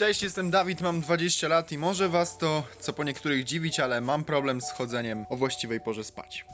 Cześć, jestem Dawid, mam 20 lat i może was to, co po niektórych dziwić, ale mam problem z chodzeniem o właściwej porze spać.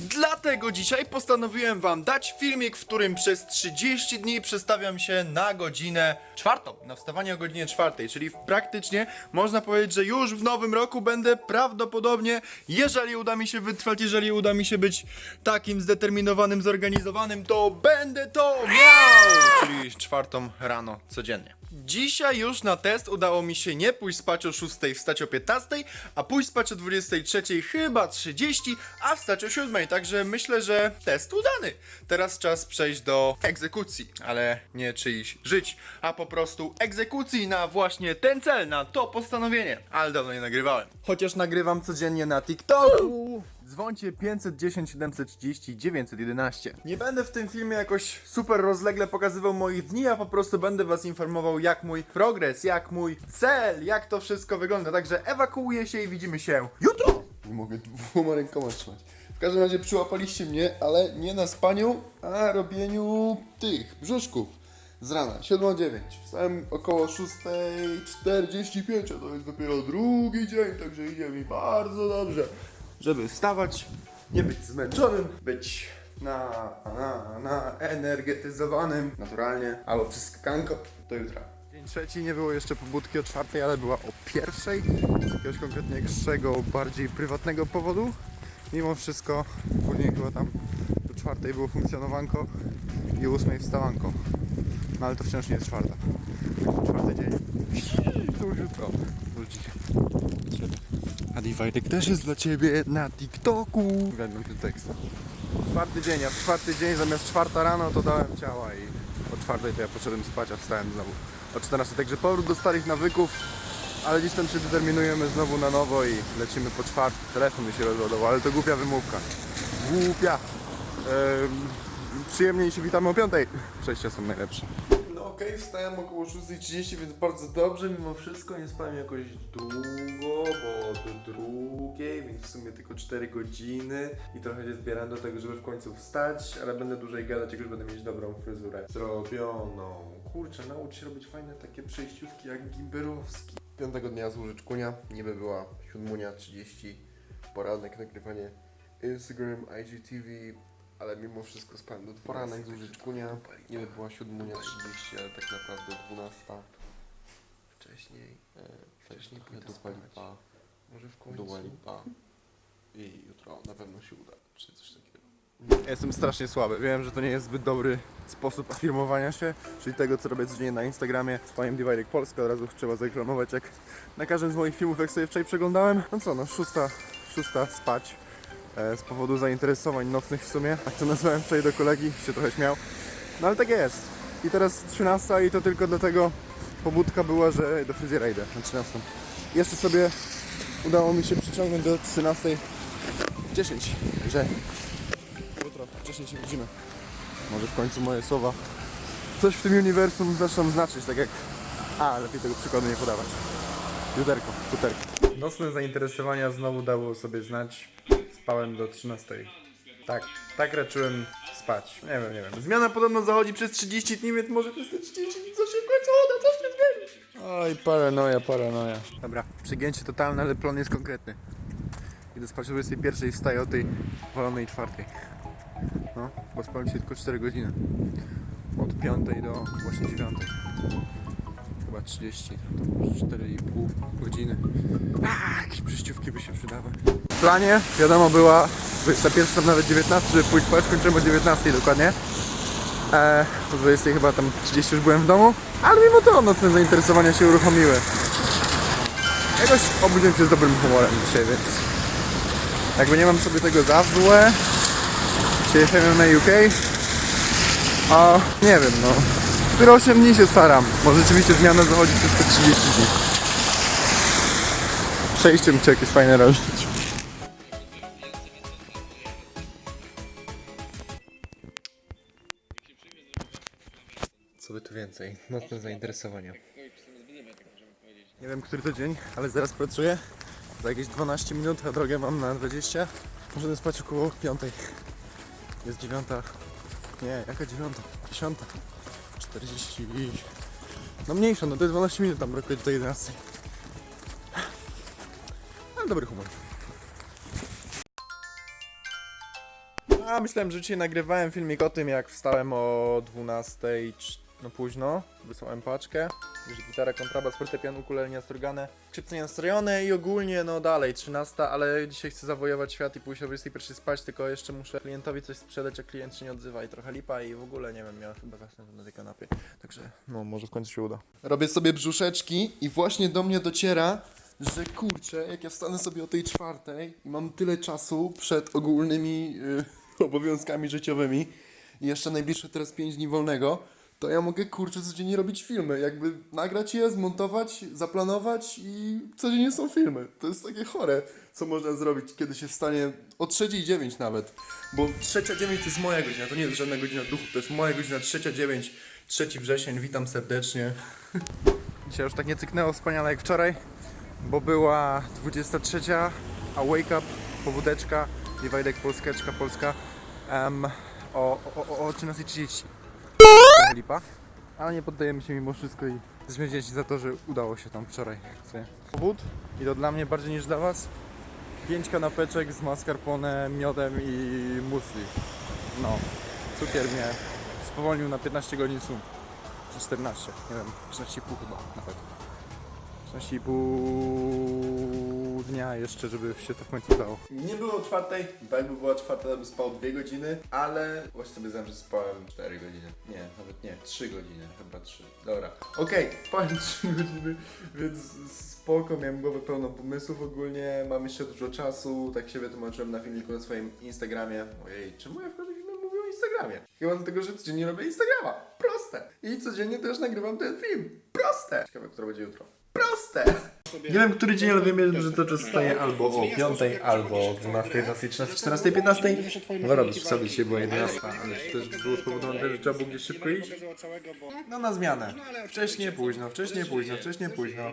Dlatego dzisiaj postanowiłem wam dać filmik, w którym przez 30 dni przestawiam się na godzinę czwartą, na wstawanie o godzinie czwartej, czyli praktycznie można powiedzieć, że już w nowym roku będę prawdopodobnie, jeżeli uda mi się wytrwać, jeżeli uda mi się być takim zdeterminowanym, zorganizowanym, to będę to miał! Czyli czwartą rano codziennie. Dzisiaj już na test udało mi się nie pójść spać o 6, wstać o 15, a pójść spać o 23, chyba 30, a wstać o 7. Także myślę, że test udany. Teraz czas przejść do egzekucji, ale nie czyichś żyć, a po prostu egzekucji na właśnie ten cel, na to postanowienie. Ale dawno nie nagrywałem. Chociaż nagrywam codziennie na TikToku. Dzwońcie 510 730 911. Nie będę w tym filmie jakoś super rozlegle pokazywał moich dni, a po prostu będę was informował jak mój progres, jak mój cel, jak to wszystko wygląda. Także ewakuuję się i widzimy się jutro! Nie mogę dwoma rękoma trzymać. W każdym razie przyłapaliście mnie, ale nie na spaniu, a robieniu tych brzuszków z rana. 7.09. Wstałem około 6.45, a to jest dopiero drugi dzień, także idzie mi bardzo dobrze. Żeby wstawać, nie być zmęczonym, być na, na, na energetyzowanym naturalnie, albo przez skakanko do jutra. Dzień trzeci, nie było jeszcze pobudki o czwartej, ale była o pierwszej, z jakiegoś konkretniejszego, bardziej prywatnego powodu. Mimo wszystko, później chyba tam do czwartej było funkcjonowanko i o ósmej wstawanko. No ale to wciąż nie jest czwarta. Czwarty dzień. To już jutro. Wrócicie. A Dividek też jest dla ciebie na TikToku. Uwielbiam ten tekst. Czwarty dzień, a czwarty dzień zamiast czwarta rano to dałem ciała i o czwartej to ja poszedłem spać, a wstałem znowu o 14. Także powrót do starych nawyków, ale dziś tam się determinujemy znowu na nowo i lecimy po czwarty. Telefon mi się rozładował, ale to głupia wymówka. Głupia. Ehm, przyjemniej się witamy o piątej. Przejścia są najlepsze. Okej, wstałem około 6.30, więc bardzo dobrze. Mimo wszystko nie spałem jakoś długo, bo do drugiej, więc w sumie tylko 4 godziny. I trochę się zbieram do tego, żeby w końcu wstać, ale będę dłużej gadać, jak już będę mieć dobrą fryzurę zrobioną. Kurczę, naucz się robić fajne takie przejściówki jak Gimberowski. Piątego dnia z łóżeczkunia, niby była siódmunia 30, poranek, nagrywanie Instagram, IGTV, ale mimo wszystko spałem do poranek z łóżeczkunia, niby była siódmunia 30, ale tak naprawdę 12. Wcześniej, e, wcześniej pójdę do Lipa, może w końcu. Dua Lipa i jutro na pewno się uda, czy coś takiego. Ja jestem strasznie słaby. Wiem, że to nie jest zbyt dobry sposób afirmowania się, czyli tego, co robię codziennie na Instagramie swoim Dividek Polska. Od razu trzeba zareklamować, jak na każdym z moich filmów, jak sobie wczoraj przeglądałem. No co, no szósta, szósta spać e, z powodu zainteresowań nocnych w sumie. Tak to nazwałem wczoraj do kolegi, się trochę śmiał. No ale tak jest. I teraz 13 i to tylko dlatego pobudka była, że do fryzjera idę na 13. Jeszcze sobie udało mi się przyciągnąć do 13.10, że jutro wcześniej się widzimy. Może w końcu moje słowa coś w tym uniwersum zaczną znaczyć, tak jak... A, lepiej tego przykładu nie podawać. Juterko, futerko. Nocne zainteresowania znowu dało sobie znać. Spałem do 13. Tak, tak raczyłem spać. Nie wiem, nie wiem. Zmiana podobno zachodzi przez 30 dni, więc może przez te 30 dni coś się w końcu uda, coś się zmieni. Oj, paranoja, paranoja. Dobra, przegięcie totalne, ale plan jest konkretny. Idę spać o 21 i wstaję o tej walonej czwartej. No, bo spałem się tylko 4 godziny. Od 5 do właśnie 9. Chyba 30, to może 4,5 godziny. A, jakieś przejściówki by się przydały. W planie, wiadomo, była 21, nawet 19, żeby pójść spać, kończymy o 19 dokładnie. Eee, po 20 chyba tam 30 już byłem w domu, ale mimo to nocne zainteresowania się uruchomiły. Jakoś obudziłem się z dobrym humorem dzisiaj, więc jakby nie mam sobie tego za złe, Przyjechałem na UK. A nie wiem, no. Dopiero 8 dni się staram. Może rzeczywiście zmiana zachodzi przez te 30 dni. Przejście mi się jakieś fajne robić. Co by tu więcej? Nocne zainteresowania. Nie wiem, który to dzień, ale zaraz pracuję. Za jakieś 12 minut, a drogę mam na 20. Możemy spać około 5. Jest dziewiąta. Nie, jaka dziewiąta? Dziesiąta. 40 i No mniejsza, no to jest 12 minut tam brakuje do tej 11. Ale dobry humor. A myślałem, że dzisiaj nagrywałem filmik o tym, jak wstałem o 12, cz- no późno, wysłałem paczkę, że gitara, kontrabas, fortepian, ukulele nastrogane, skrzypce nastrojone i ogólnie, no dalej, 13, ale dzisiaj chcę zawojować świat i pójść o 21 spać, tylko jeszcze muszę klientowi coś sprzedać, a klient się nie odzywa i trochę lipa i w ogóle, nie wiem, ja chyba zasnę na tej kanapie, także no, może w końcu się uda. Robię sobie brzuszeczki i właśnie do mnie dociera, że kurczę, jak ja wstanę sobie o tej czwartej i mam tyle czasu przed ogólnymi y, obowiązkami życiowymi i jeszcze najbliższe teraz 5 dni wolnego, to ja mogę kurczę codziennie robić filmy, jakby nagrać je, zmontować, zaplanować i codziennie są filmy. To jest takie chore, co można zrobić, kiedy się wstanie o 3.09 nawet. Bo 3.09 to jest moja godzina, to nie jest żadna godzina duchów, to jest moja godzina 3.09, 3 wrzesień, witam serdecznie. Dzisiaj już tak nie cyknęło wspaniale jak wczoraj, bo była 23, a wake up, pobudeczka, Dividek Polskeczka Polska o, o, o, o 13.30. Lipa, ale nie poddajemy się mimo wszystko i jesteśmy wdzięczni za to, że udało się tam wczoraj. Powód i to dla mnie bardziej niż dla was. 5 kanapeczek z mascarpone, miodem i musli. No, cukier mnie spowolnił na 15 godzin snu. Czy 14, nie wiem, 14,5 chyba nawet. 14,5 dnia jeszcze, żeby się to w końcu udało. Nie było czwartej, bo jakby była czwarta, to bym spał dwie godziny, ale właśnie sobie znam, że spałem 4 godziny. Nie, nawet nie, 3 godziny, chyba 3. Dobra. Okej, spałem 3 godziny, więc spoko, miałem głowę pełną pomysłów ogólnie, mam jeszcze dużo czasu, tak się wytłumaczyłem na filmiku na swoim Instagramie. Ojej, czemu ja w filmie mówię o Instagramie? Chyba dlatego, że codziennie robię Instagrama. Proste. I codziennie też nagrywam ten film. Proste. Ciekawe, które będzie jutro. Proste! Nie wiem, który dzień, ale wiem, że to czas wstaje albo o 5, albo o 12, 12, 13, 14, 15. No bez przesady dzisiaj była 11, ale to też było spowodowane, że trzeba było gdzieś szybko iść. No na zmianę. Wcześniej, późno, wcześniej, późno, wcześniej, późno.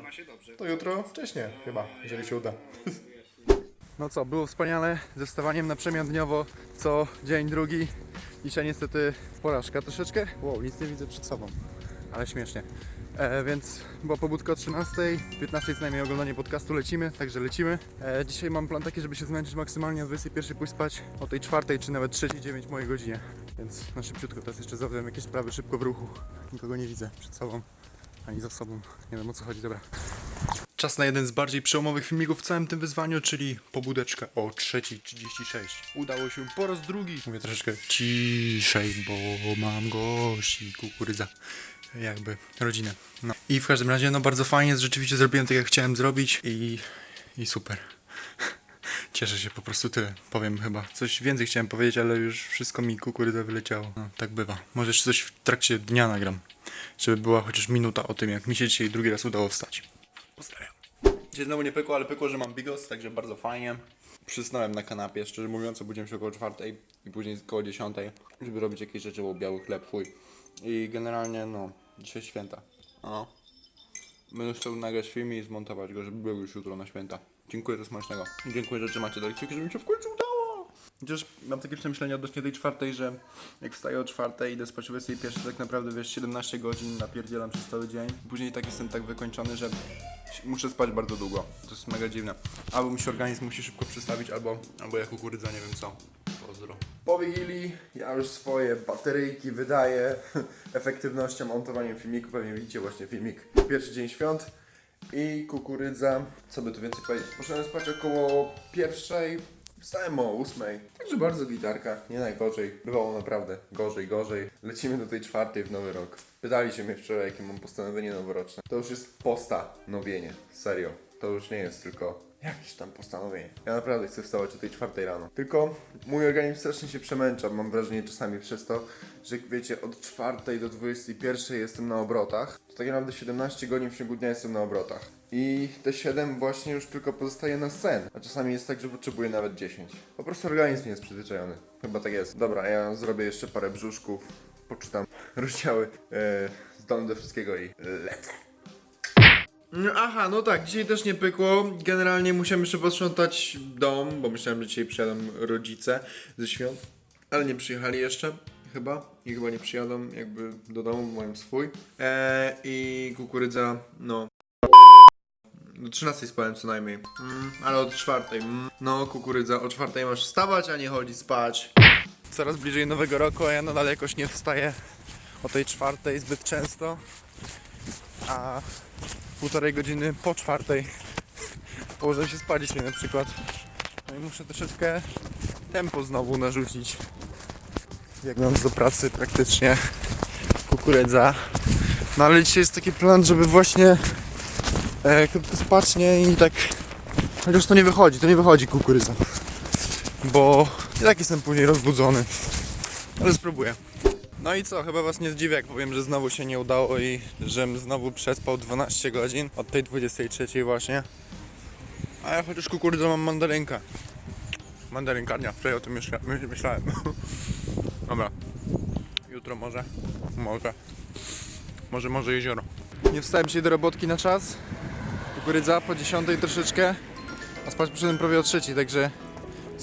To jutro wcześniej chyba, jeżeli się uda. No co, było wspaniale ze wstawaniem na przemian dniowo co dzień drugi. Dzisiaj niestety porażka troszeczkę. Wow, nic nie widzę przed sobą, ale śmiesznie. E, więc była pobudka o 13, 15 co najmniej oglądanie podcastu, lecimy, także lecimy. E, dzisiaj mam plan taki, żeby się zmęczyć maksymalnie o 21 pójść spać o tej czwartej czy nawet 3.09 w mojej godzinie. Więc na szybciutko teraz jeszcze zawiem jakieś sprawy szybko w ruchu. Nikogo nie widzę przed sobą, ani za sobą. Nie wiem o co chodzi, dobra. Czas na jeden z bardziej przełomowych filmików w całym tym wyzwaniu, czyli pobudeczka o 3.36. Udało się po raz drugi. Mówię troszeczkę ciszej, bo mam gości, kukurydza. Jakby rodzinę. No. I w każdym razie, no bardzo fajnie, rzeczywiście zrobiłem tak jak chciałem zrobić i, i super. Cieszę się po prostu tyle. Powiem chyba. Coś więcej chciałem powiedzieć, ale już wszystko mi kukurydza wyleciało. No, tak bywa. Może jeszcze coś w trakcie dnia nagram. Żeby była chociaż minuta o tym, jak mi się dzisiaj drugi raz udało wstać. Pozdrawiam. Dzisiaj znowu nie pykło, ale pykło, że mam bigos, także bardzo fajnie. Przysnąłem na kanapie, szczerze mówiąc, obudziłem się około czwartej i później około dziesiątej, żeby robić jakieś rzeczy, bo biały chleb, fuj. I generalnie, no, dzisiaj święta. No. Będę chciał nagrać film i zmontować go, żeby był już jutro na święta. Dziękuję za smacznego. Dziękuję, że trzymacie do kciuki, żeby mi się w końcu udało. Chociaż mam takie przemyślenia odnośnie tej czwartej, że jak wstaję o czwartej, idę spać o 21, tak naprawdę wiesz, 17 godzin napierdzielam przez cały dzień. Później tak jestem tak wykończony, że muszę spać bardzo długo. To jest mega dziwne. Albo mi się organizm musi szybko przestawić, albo, albo jak kukurydza, nie wiem co. Pozdro. Po Wigilii ja już swoje bateryjki wydaję efektywnością montowaniem filmiku. Pewnie widzicie właśnie filmik. Pierwszy dzień świąt i kukurydza. Co by tu więcej powiedzieć? Poszedłem spać około pierwszej, wstałem o ósmej. Także bardzo gitarka, nie najgorzej. Bywało naprawdę gorzej, gorzej. Lecimy do tej czwartej w nowy rok. Pytali się mnie wczoraj, jakie mam postanowienie noworoczne. To już jest postanowienie. Serio. To już nie jest tylko jakieś tam postanowienie. Ja naprawdę chcę wstawać o tej czwartej rano. Tylko mój organizm strasznie się przemęcza. Mam wrażenie czasami przez to, że wiecie, od czwartej do 21 jestem na obrotach. To tak naprawdę 17 godzin w ciągu dnia jestem na obrotach. I te 7 właśnie już tylko pozostaje na sen. A czasami jest tak, że potrzebuję nawet 10. Po prostu organizm jest przyzwyczajony. Chyba tak jest. Dobra, ja zrobię jeszcze parę brzuszków. Poczytam rozdziały. E, zdolny do wszystkiego i lecę. No, Aha, no tak, dzisiaj też nie pykło. Generalnie musiałem jeszcze posprzątać dom, bo myślałem, że dzisiaj przyjadą rodzice ze świąt, ale nie przyjechali jeszcze. chyba i chyba nie przyjadą jakby do domu, bo mają swój. Eee, I kukurydza, no. Do 13 spałem co najmniej. Mm, ale od 4. Mm. No, kukurydza, o 4 masz wstawać, a nie chodzić spać. Coraz bliżej nowego roku, a ja nadal jakoś nie wstaję o tej czwartej zbyt często. A półtorej godziny po czwartej położę się spać dzisiaj na przykład. No i muszę troszeczkę tempo znowu narzucić. Biegnąc do pracy praktycznie kukurydza. No ale dzisiaj jest taki plan, żeby właśnie e, krótko spać, nie? I tak... Chociaż to nie wychodzi, to nie wychodzi kukurydza. Bo i tak jestem później rozbudzony. Ale spróbuję. No i co, chyba was nie zdziwię, jak powiem, że znowu się nie udało i żem znowu przespał 12 godzin od tej 23 właśnie. A ja chociaż kukurydzę mam mandarynkę. Mandarynkarnia, wczoraj o tym myśla, my- myślałem. Dobra. Jutro może. Może. Może, może jezioro. Nie wstałem dzisiaj do robotki na czas. Kukurydza po 10 troszeczkę. A spać poszedłem prawie o trzeciej, także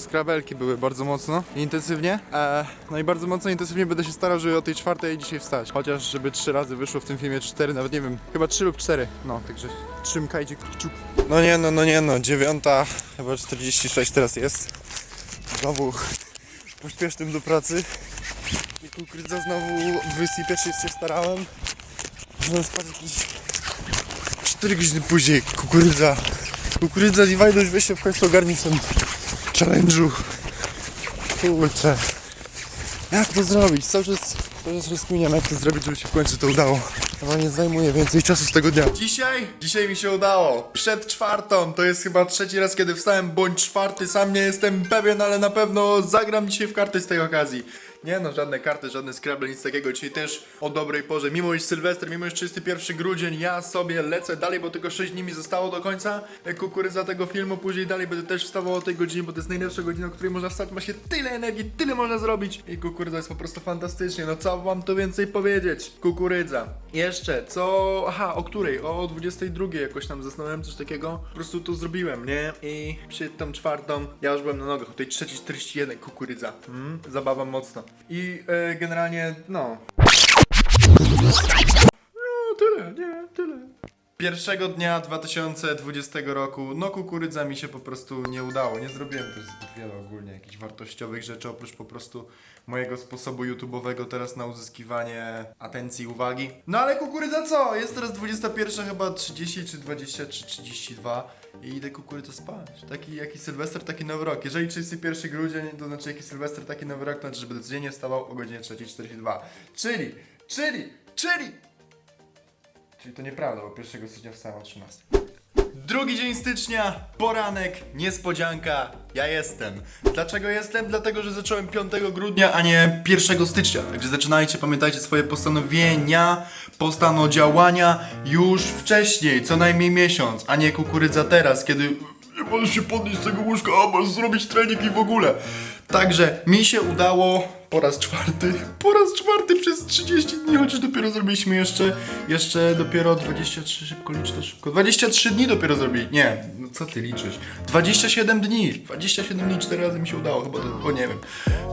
skrabelki były bardzo mocno i intensywnie. E, no i bardzo mocno intensywnie będę się starał, żeby o tej czwartej dzisiaj wstać. Chociaż żeby trzy razy wyszło w tym filmie cztery, nawet nie wiem, chyba trzy lub cztery. No, także trzymkajcie kciuk. No nie no, no nie no, dziewiąta, chyba 46 teraz jest. Znowu pośpiesznym do pracy. I kukurydza znowu 21 się starałem. Żeby spać jakieś 4 godziny później. Kukurydza. Kukurydza i Wajduś, weź się w końcu ogarnij ten challenge'u. Kurczę. Jak to zrobić? Cały czas, cały czas rozkminiam, jak to zrobić, żeby się w końcu to udało. Chyba nie zajmuje więcej czasu z tego dnia. Dzisiaj? Dzisiaj mi się udało. Przed czwartą. To jest chyba trzeci raz, kiedy wstałem, bądź czwarty. Sam nie jestem pewien, ale na pewno zagram dzisiaj w karty z tej okazji. Nie no, żadne karty, żadne Scrabble, nic takiego. Dzisiaj też o dobrej porze. Mimo iż Sylwester, mimo iż 31 grudzień, ja sobie lecę dalej, bo tylko 6 dni mi zostało do końca kukurydza tego filmu. Później dalej będę też wstawał o tej godzinie, bo to jest najlepsza godzina, o której można wstać. Ma się tyle energii, tyle można zrobić. I kukurydza jest po prostu fantastycznie. No co wam tu więcej powiedzieć? Kukurydza. Jeszcze, co... Aha, o której? O 22 jakoś tam zasnąłem, coś takiego. Po prostu to zrobiłem, nie? I przed tą czwartą ja już byłem na nogach. O tej 3.41 kukurydza. Mm, zabawa mocno. I e, generalnie, no, no tyle, nie, tyle. Pierwszego dnia 2020 roku, no kukurydza mi się po prostu nie udało. Nie zrobiłem też zbyt wiele ogólnie jakichś wartościowych rzeczy, oprócz po prostu mojego sposobu YouTube'owego teraz na uzyskiwanie atencji, uwagi. No ale kukurydza co? Jest teraz 21 chyba 30 czy 20 czy 32 i idę kukurydza spać. Taki jaki Sylwester, taki Nowy Rok. Jeżeli 31 grudzień, to znaczy jaki Sylwester, taki Nowy Rok, to znaczy, że będę codziennie wstawał o godzinie 3.42. Czyli, czyli, czyli Czyli to nieprawda, bo 1 stycznia wstałem o 13. Drugi dzień stycznia, poranek, niespodzianka, ja jestem. Dlaczego jestem? Dlatego, że zacząłem 5 grudnia, a nie 1 stycznia. Także zaczynajcie, pamiętajcie swoje postanowienia, postanowienia już wcześniej, co najmniej miesiąc, a nie kukurydza teraz, kiedy nie możesz się podnieść z tego łóżka, a masz zrobić trening i w ogóle. Także mi się udało po raz czwarty, po raz czwarty przez 30 dni, chociaż dopiero zrobiliśmy jeszcze, jeszcze dopiero 23, szybko licz to szybko, 23 dni dopiero zrobili, nie, no co ty liczysz, 27 dni, 27 dni, 4 razy mi się udało, chyba to, o nie wiem,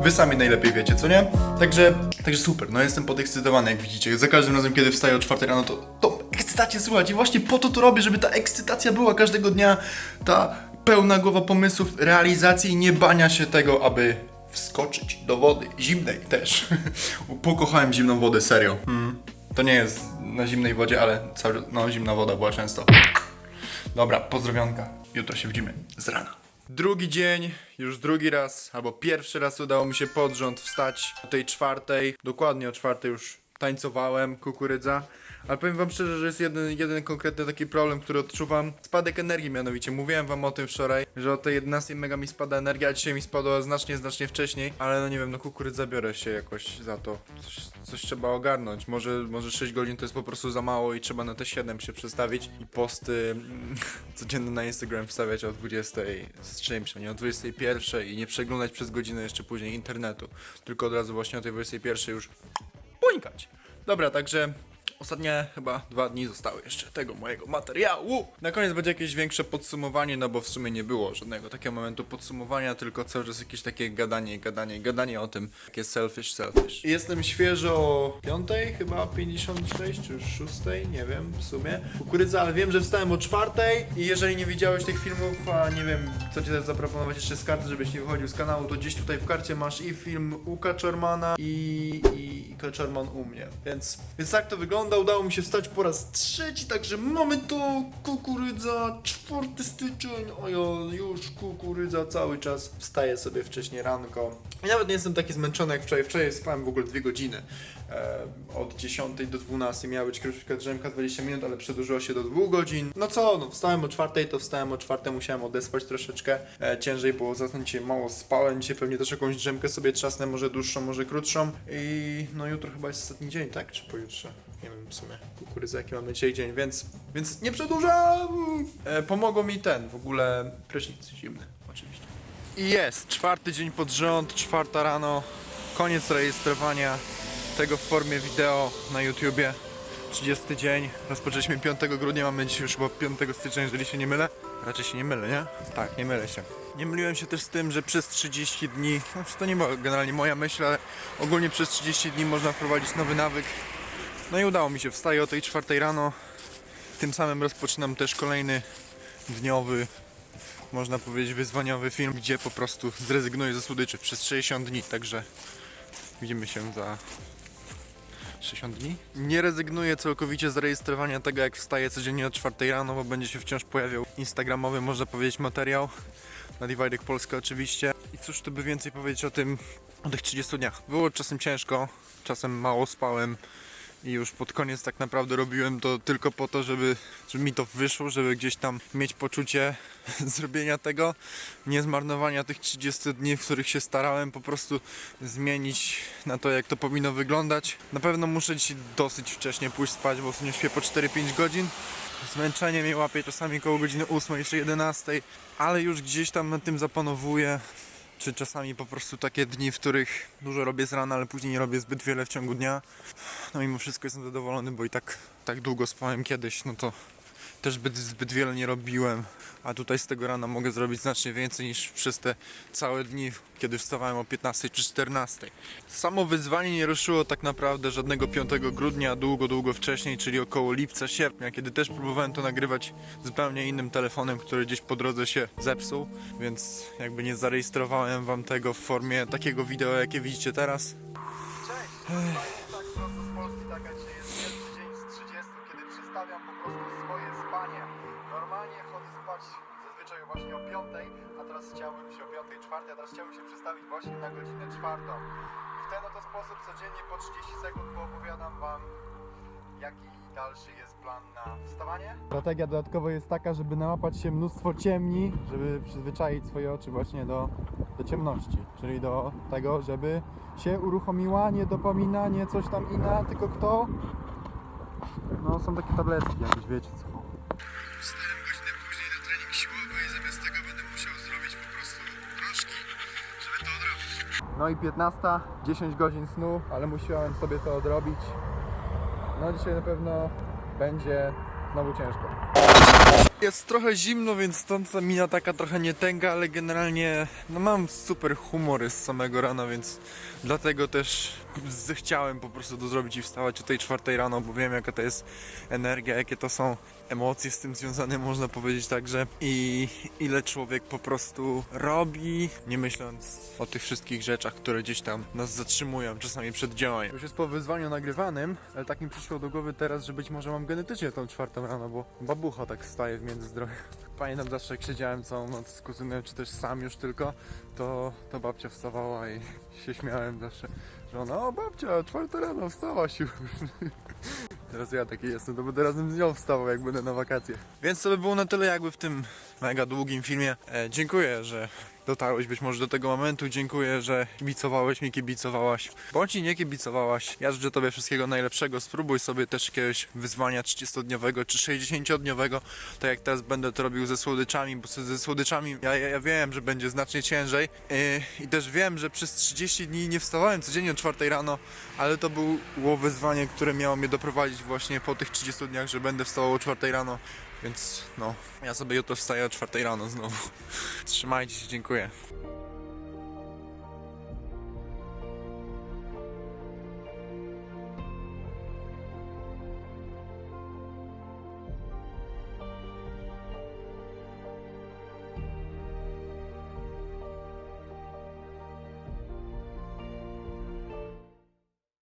wy sami najlepiej wiecie, co nie? Także, także super, no jestem podekscytowany, jak widzicie, za każdym razem, kiedy wstaję o 4 rano, to, to ekscytację słychać. I właśnie po to to robię, żeby ta ekscytacja była każdego dnia, ta pełna głowa pomysłów, realizacji i nie bania się tego, aby wskoczyć do wody. Zimnej też. Pokochałem zimną wodę, serio. Mm. To nie jest na zimnej wodzie, ale cały, no zimna woda była często. Dobra, pozdrowionka. Jutro się widzimy z rana. Drugi dzień, już drugi raz, albo pierwszy raz udało mi się pod rząd wstać o tej czwartej. Dokładnie o czwartej już tańcowałem, kukurydza. Ale powiem wam szczerze, że jest jeden, jeden konkretny taki problem, który odczuwam. Spadek energii mianowicie. Mówiłem wam o tym wczoraj, że o tej 11 mega mi spada energia, a dzisiaj mi spadła znacznie, znacznie wcześniej. Ale no nie wiem, no kukurydza biorę się jakoś za to. Coś, coś trzeba ogarnąć. Może, może 6 godzin to jest po prostu za mało i trzeba na te 7 się przestawić i posty mm, codziennie na Instagram wstawiać o 20 z czymś, a nie o 21 i nie przeglądać przez godzinę jeszcze później internetu. Tylko od razu właśnie o tej 21 już puńkać. Dobra, także Ostatnie chyba dwa dni zostały jeszcze tego mojego materiału. Na koniec będzie jakieś większe podsumowanie, no bo w sumie nie było żadnego takiego momentu podsumowania, tylko cały czas jakieś takie gadanie, gadanie, gadanie o tym, jakie selfish, selfish. Jestem świeżo o 5, chyba 56 czy już 6, nie wiem w sumie. Kukurydza, ale wiem, że wstałem o 4 i jeżeli nie widziałeś tych filmów, a nie wiem, co ci też zaproponować jeszcze z karty, żebyś nie wychodził z kanału, to gdzieś tutaj w karcie masz i film u Kaczormana i, i Kaczorman u mnie. Więc, więc tak to wygląda. Udało mi się wstać po raz trzeci, także mamy to kukurydza, 4 styczeń. Ojo, już kukurydza cały czas. Wstaję sobie wcześniej ranko. I nawet nie jestem taki zmęczony jak wczoraj. Wczoraj spałem w ogóle dwie godziny. E, od 10 do 12 miała być krótka drzemka 20 minut, ale przedłużyło się do 2 godzin. No co, no wstałem o 4, to wstałem o 4, musiałem odespać troszeczkę. E, ciężej było zasnąć dzisiaj mało spałem. Dzisiaj pewnie też jakąś drzemkę sobie trzasnę, może dłuższą, może krótszą. I no jutro chyba jest ostatni dzień, tak? Czy pojutrze? Nie wiem w sumie. Kukurydza, jaki mamy dzisiaj dzień, więc, więc nie przedłużam! E, pomogło mi ten, w ogóle prysznic zimny, oczywiście. I jest, czwarty dzień pod rząd, czwarta rano, koniec rejestrowania tego w formie wideo na YouTubie. 30 dzień, rozpoczęliśmy 5 grudnia, mamy dzisiaj już chyba 5 stycznia, jeżeli się nie mylę. Raczej się nie mylę, nie? Tak, nie mylę się. Nie myliłem się też z tym, że przez 30 dni, znaczy to nie była generalnie moja myśl, ale ogólnie przez 30 dni można wprowadzić nowy nawyk. No i udało mi się, wstaję o tej 4 rano, tym samym rozpoczynam też kolejny dniowy można powiedzieć, wyzwaniowy film, gdzie po prostu zrezygnuję ze słodyczy przez 60 dni, także widzimy się za 60 dni. Nie rezygnuję całkowicie z rejestrowania tego, jak wstaję codziennie o 4 rano, bo będzie się wciąż pojawiał instagramowy, można powiedzieć, materiał na Dividek Polska oczywiście. I cóż tu by więcej powiedzieć o tym, o tych 30 dniach. Było czasem ciężko, czasem mało spałem, i już pod koniec tak naprawdę robiłem to tylko po to, żeby, żeby mi to wyszło, żeby gdzieś tam mieć poczucie zrobienia tego, nie zmarnowania tych 30 dni, w których się starałem po prostu zmienić na to, jak to powinno wyglądać. Na pewno muszę dzisiaj dosyć wcześnie pójść spać, bo ostatnio śpię po 4-5 godzin. Zmęczenie mnie łapie czasami koło godziny 8 czy 11, ale już gdzieś tam nad tym zapanowuję. Czy czasami po prostu takie dni, w których dużo robię z rana, ale później nie robię zbyt wiele w ciągu dnia. No mimo wszystko jestem zadowolony, bo i tak, tak długo spałem kiedyś, no to też zbyt, zbyt wiele nie robiłem. A tutaj z tego rana mogę zrobić znacznie więcej niż przez te całe dni, kiedy wstawałem o 15 czy 14. Samo wyzwanie nie ruszyło tak naprawdę żadnego 5 grudnia, długo, długo wcześniej, czyli około lipca, sierpnia, kiedy też próbowałem to nagrywać zupełnie innym telefonem, który gdzieś po drodze się zepsuł, więc jakby nie zarejestrowałem wam tego w formie takiego wideo, jakie widzicie teraz. Tak prosto z Polski, taka jest pierwszy dzień z 30, kiedy przestawiam po prostu spać zazwyczaj właśnie o 5, a teraz chciałbym się o 5, 4, a teraz chciałbym się przestawić właśnie na godzinę 4. I w ten oto sposób codziennie po 30 sekund poopowiadam wam, jaki dalszy jest plan na wstawanie. Strategia dodatkowo jest taka, żeby nałapać się mnóstwo ciemni, żeby przyzwyczaić swoje oczy właśnie do, do ciemności, czyli do tego, żeby się uruchomiła nie dopamina, nie coś tam inna, tylko kto? No są takie tabletki jakieś, wiecie co. zamiast tego będę musiał zrobić po prostu troszki, żeby to odrobić. No i 15, 10 godzin snu, ale musiałem sobie to odrobić. No dzisiaj na pewno będzie znowu ciężko. Jest trochę zimno, więc stąd ta mina taka trochę nie tęga, ale generalnie no mam super humory z samego rana, więc dlatego też zechciałem po prostu to zrobić i wstawać o tej czwartej rano, bo wiem jaka to jest energia, jakie to są emocje z tym związane, można powiedzieć także i ile człowiek po prostu robi, nie myśląc o tych wszystkich rzeczach, które gdzieś tam nas zatrzymują, czasami przed działaniem. Już jest po wyzwaniu nagrywanym, ale tak mi przyszło do głowy teraz, że być może mam genetycznie tą czwartą rano, bo babucha tak staje w międzyzdroju. Pamiętam zawsze jak siedziałem całą noc z kuzynem, czy też sam już tylko, to, to babcia wstawała i się śmiałem zawsze, że ona, o babcia, czwarta rano, wstałaś już. Teraz ja taki jestem, to będę razem z nią wstawał, jak będę na wakacje. Więc to by było na tyle jakby w tym mega długim filmie. E, dziękuję, że dotarłeś być może do tego momentu. Dziękuję, że kibicowałeś mi, kibicowałaś. Bądź i nie kibicowałaś. Ja życzę Tobie wszystkiego najlepszego. Spróbuj sobie też jakiegoś wyzwania 30-dniowego czy 60-dniowego, tak jak teraz będę to robił ze słodyczami, bo ze słodyczami ja, ja, ja wiem, że będzie znacznie ciężej yy, i też wiem, że przez 30 dni nie wstawałem codziennie o 4 rano, ale to było wyzwanie, które miało mnie doprowadzić właśnie po tych 30 dniach, że będę wstawał o 4 rano, więc no, ja sobie jutro wstaję o 4 rano znowu. Trzymajcie się, dziękuję.